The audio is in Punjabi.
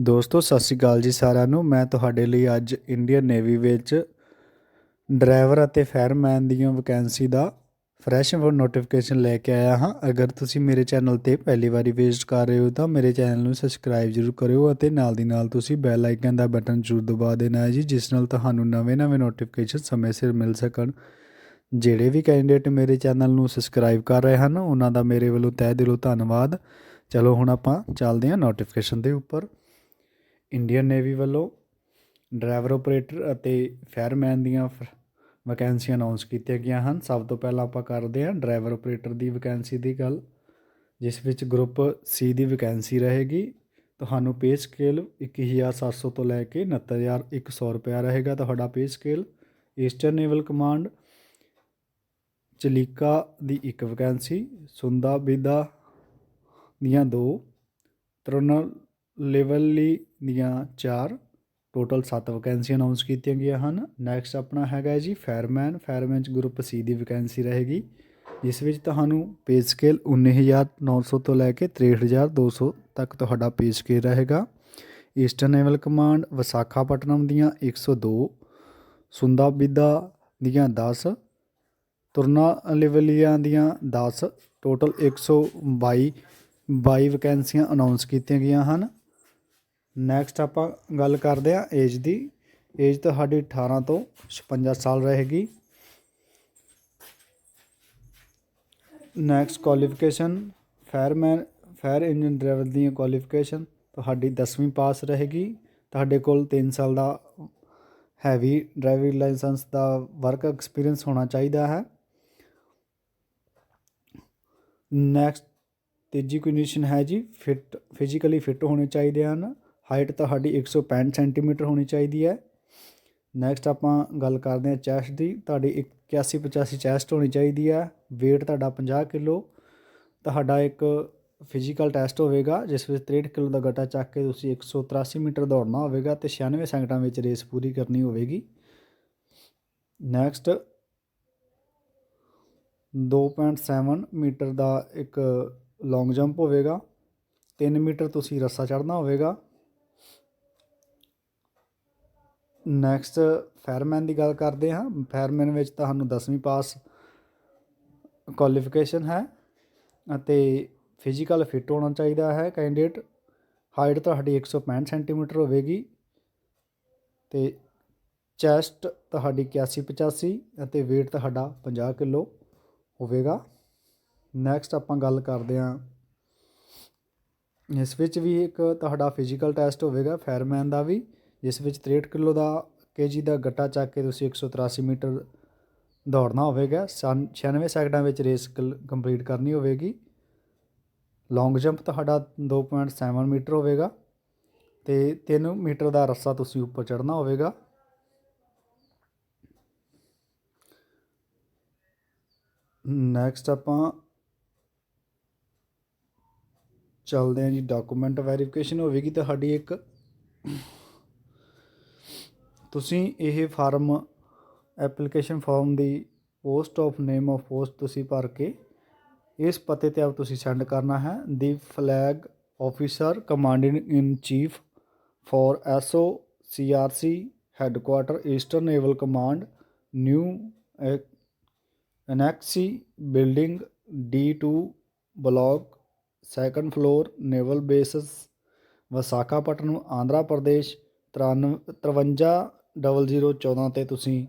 ਦੋਸਤੋ, ਸਤਿ ਸ਼੍ਰੀ ਅਕਾਲ ਜੀ ਸਾਰਿਆਂ ਨੂੰ। ਮੈਂ ਤੁਹਾਡੇ ਲਈ ਅੱਜ ਇੰਡੀਅਨ ਨੇਵੀ ਵਿੱਚ ਡਰਾਈਵਰ ਅਤੇ ਫਾਇਰਮੈਨ ਦੀਆਂ ਵੈਕੈਂਸੀ ਦਾ ਫਰੈਸ਼ ਨੋਟੀਫਿਕੇਸ਼ਨ ਲੈ ਕੇ ਆਇਆ ਹਾਂ। ਅਗਰ ਤੁਸੀਂ ਮੇਰੇ ਚੈਨਲ ਤੇ ਪਹਿਲੀ ਵਾਰੀ ਵਿਜ਼ਿਟ ਕਰ ਰਹੇ ਹੋ, ਤਾਂ ਮੇਰੇ ਚੈਨਲ ਨੂੰ ਸਬਸਕ੍ਰਾਈਬ ਜ਼ਰੂਰ ਕਰਿਓ ਅਤੇ ਨਾਲ ਦੀ ਨਾਲ ਤੁਸੀਂ ਬੈਲ ਆਈਕਨ ਦਾ ਬਟਨ ਜ਼ਰੂਰ ਦਬਾ ਦੇਣਾ ਹੈ ਜੀ, ਜਿਸ ਨਾਲ ਤੁਹਾਨੂੰ ਨਵੇਂ-ਨਵੇਂ ਨੋਟੀਫਿਕੇਸ਼ਨ ਸਮੇਂ ਸਿਰ ਮਿਲ ਸਕਣ। ਜਿਹੜੇ ਵੀ ਕੈਂਡੀਡੇਟ ਮੇਰੇ ਚੈਨਲ ਨੂੰ ਸਬਸਕ੍ਰਾਈਬ ਕਰ ਰਹੇ ਹਨ, ਉਹਨਾਂ ਦਾ ਮੇਰੇ ਵੱਲੋਂ ਤਹਿ ਦਿਲੋਂ ਧੰਨਵਾਦ। ਚਲੋ, ਹੁਣ ਆਪਾਂ ਚੱਲਦੇ ਹਾਂ ਨੋਟੀਫਿਕੇਸ਼ਨ ਦੇ ਉੱਪਰ। ਇੰਡੀਅਨ ਨੇਵੀ ਵੱਲੋਂ ਡਰਾਈਵਰ ਆਪਰੇਟਰ ਅਤੇ ਫਾਇਰਮੈਨ ਦੀਆਂ ਵੈਕੈਂਸੀਆਂ ਅਨਾਉਂਸ ਕੀਤੀਆਂ ਗਈਆਂ ਹਨ। ਸਭ ਤੋਂ ਪਹਿਲਾਂ ਆਪਾਂ ਕਰਦੇ ਹਾਂ ਡਰਾਈਵਰ ਆਪਰੇਟਰ ਦੀ ਵੈਕੈਂਸੀ ਦੀ ਗੱਲ, ਜਿਸ ਵਿੱਚ ਗਰੁੱਪ ਸੀ ਦੀ ਵੈਕੈਂਸੀ ਰਹੇਗੀ। ਤੁਹਾਨੂੰ ਪੇ ਸਕੇਲ 21700 ਤੋਂ ਲੈ ਕੇ 69100 ਰੁਪਇਆ ਰਹੇਗਾ। ਤੁਹਾਡਾ pay scale eastern naval command Chilika ਦੀ ਇੱਕ ਵੈਕੈਂਸੀ ਸੁੰਦਾ ਬਿਦਾ ਦੀਆਂ ਦੋ ਤਰਨਲ ਲਈ ਦੀਆਂ ਚਾਰ ਟੋਟਲ 7 ਵੈਕੈਂਸੀਆਂ ਅਨਾਉਂਸ ਕੀਤੀਆਂ ਗਈਆਂ ਹਨ। ਨੈਕਸਟ ਆਪਣਾ ਹੈਗਾ ਜੀ ਫਾਇਰਮੈਨ ਫਾਇਰਮੈਨ ਚ ਗਰੁੱਪ ਸੀ ਦੀ ਵੈਕੈਂਸੀ ਰਹੇਗੀ, ਜਿਸ ਵਿੱਚ ਤੁਹਾਨੂੰ ਪੇ ਸਕੇਲ 19900 ਤੋਂ ਲੈ ਕੇ 63200 ਤੱਕ ਤੁਹਾਡਾ ਪੇ ਸਕੇਲ ਰਹੇਗਾ। ਈਸਟਰਨ ਨੇਵਲ ਕਮਾਂਡ ਵਿਸਾਖਾਪਟਨਮ ਦੀਆਂ 102 ਸੁੰਦਾ ਬਿਦਾ ਦੀਆਂ 10 ਤੁਰਨਾ ਲੈਵਲੀਆਂ ਦੀਆਂ 10 ਟੋਟਲ 122 22 ਵੈਕੈਂਸੀਆਂ ਅਨਾਉਂਸ ਕੀਤੀਆਂ ਗਈਆਂ ਹਨ। ਨੈਕਸਟ ਆਪਾਂ ਗੱਲ ਕਰਦੇ ਹਾਂ ਏਜ ਦੀ। ਏਜ ਤੁਹਾਡੀ 18 ਤੋਂ 56 ਸਾਲ ਰਹੇਗੀ। Next qualification fireman fire engine driver ਦੀ ਕੁਆਲੀਫਿਕੇਸ਼ਨ ਤੁਹਾਡੀ 10ਵੀਂ ਪਾਸ ਰਹੇਗੀ। ਤੁਹਾਡੇ ਕੋਲ 3 ਸਾਲ ਦਾ ਹੈਵੀ ਡਰਾਈਵਿੰਗ ਲਾਇਸੈਂਸ ਦਾ ਵਰਕ ਐਕਸਪੀਰੀਅੰਸ ਹੋਣਾ ਚਾਹੀਦਾ ਹੈ। ਨੈਕਸਟ ਤੀਜੀ ਕੰਡੀਸ਼ਨ ਹੈ ਜੀ ਫਿਟ ਫਿਜ਼ੀਕਲੀ ਫਿਟ ਹੋਣੇ ਚਾਹੀਦੇ ਹਨ। ਹਾਈਟ ਤੁਹਾਡੀ 165 ਸੈਂਟੀਮੀਟਰ ਹੋਣੀ ਚਾਹੀਦੀ ਹੈ। ਨੈਕਸਟ ਆਪਾਂ ਗੱਲ ਕਰਦੇ ਹਾਂ ਚੈਸਟ ਦੀ। ਤੁਹਾਡੀ 81 85 ਚੈਸਟ ਹੋਣੀ ਚਾਹੀਦੀ ਹੈ। Weight ਤੁਹਾਡਾ 50 ਕਿਲੋ। ਤੁਹਾਡਾ ਇੱਕ ਫਿਜ਼ੀਕਲ ਟੈਸਟ ਹੋਵੇਗਾ, ਜਿਸ ਵਿੱਚ 63 ਕਿਲੋ ਦਾ ਗੱਟਾ ਚੱਕ ਕੇ ਤੁਸੀਂ 183 ਮੀਟਰ ਦੌੜਨਾ ਹੋਵੇਗਾ ਤੇ 96 ਸੈਕਿੰਡਾਂ ਵਿੱਚ ਰੇਸ ਪੂਰੀ ਕਰਨੀ ਹੋਵੇਗੀ। ਨੈਕਸਟ 2.7 ਮੀਟਰ ਦਾ ਇੱਕ ਲੌਂਗ ਜੰਪ ਹੋਵੇਗਾ। 3 ਮੀਟਰ ਤੁਸੀਂ ਰੱਸਾ ਚੜ੍ਹਨਾ ਹੋਵੇਗਾ। ਨੈਕਸਟ ਫਾਇਰਮੈਨ ਦੀ ਗੱਲ ਕਰਦੇ ਹਾਂ। ਫਾਇਰਮੈਨ ਵਿੱਚ ਤੁਹਾਨੂੰ 10ਵੀਂ ਪਾਸ ਕੁਆਲੀਫਿਕੇਸ਼ਨ ਹੈ ਅਤੇ ਫਿਜ਼ੀਕਲ ਫਿਟ ਹੋਣਾ ਚਾਹੀਦਾ ਹੈ। ਕੈਂਡੀਡੇਟ ਹਾਈਟ ਤੁਹਾਡੀ 165 ਸੈਂਟੀਮੀਟਰ ਹੋਵੇਗੀ ਤੇ ਚੈਸਟ ਤੁਹਾਡੀ 81 85 ਅਤੇ weight ਤੁਹਾਡਾ 50 ਕਿਲੋ ਹੋਵੇਗਾ। ਨੈਕਸਟ ਆਪਾਂ ਗੱਲ ਕਰਦੇ ਹਾਂ। ਇਸ ਵਿੱਚ ਵੀ ਇੱਕ ਤੁਹਾਡਾ ਫਿਜ਼ੀਕਲ ਟੈਸਟ ਹੋਵੇਗਾ ਫਾਇਰਮੈਨ ਦਾ ਵੀ। ਜਿਸ ਵਿੱਚ 63 ਕਿਲੋ ਦਾ ਕੇਜੀ ਦਾ ਗੱਟਾ ਚੱਕ ਕੇ ਤੁਸੀਂ 183 ਮੀਟਰ ਦੌੜਨਾ ਹੋਵੇਗਾ। 96 ਸੈਕਿੰਡਾਂ ਵਿੱਚ ਰੇਸ ਕੰਪਲੀਟ ਕਰਨੀ ਹੋਵੇਗੀ। ਲੌਂਗ ਜੰਪ ਤੁਹਾਡਾ 2.7 ਮੀਟਰ ਹੋਵੇਗਾ ਤੇ 3 ਮੀਟਰ ਦਾ ਰੱਸਾ ਤੁਸੀਂ ਉੱਪਰ ਚੜ੍ਹਨਾ ਹੋਵੇਗਾ। ਨੈਕਸਟ ਆਪਾਂ ਚੱਲਦੇ ਹਾਂ ਜੀ ਡਾਕੂਮੈਂਟ ਵੈਰੀਫਿਕੇਸ਼ਨ ਹੋਵੇਗੀ ਤੁਹਾਡੀ ਇੱਕ। ਤੁਸੀਂ ਇਹ form application form the post of name of post ਤੁਸੀਂ ਭਰ ਕੇ ਇਸ ਪਤੇ ਤੇ ਆਪ ਤੁਸੀਂ ਸੈਂਡ ਕਰਨਾ ਹੈ। The flag officer commanding in chief for SO CRC headquarter eastern naval command new annexe building D2 block second floor naval bases, Visakhapatnam, Andhra Pradesh 53 014 ਤੇ ਤੁਸੀਂ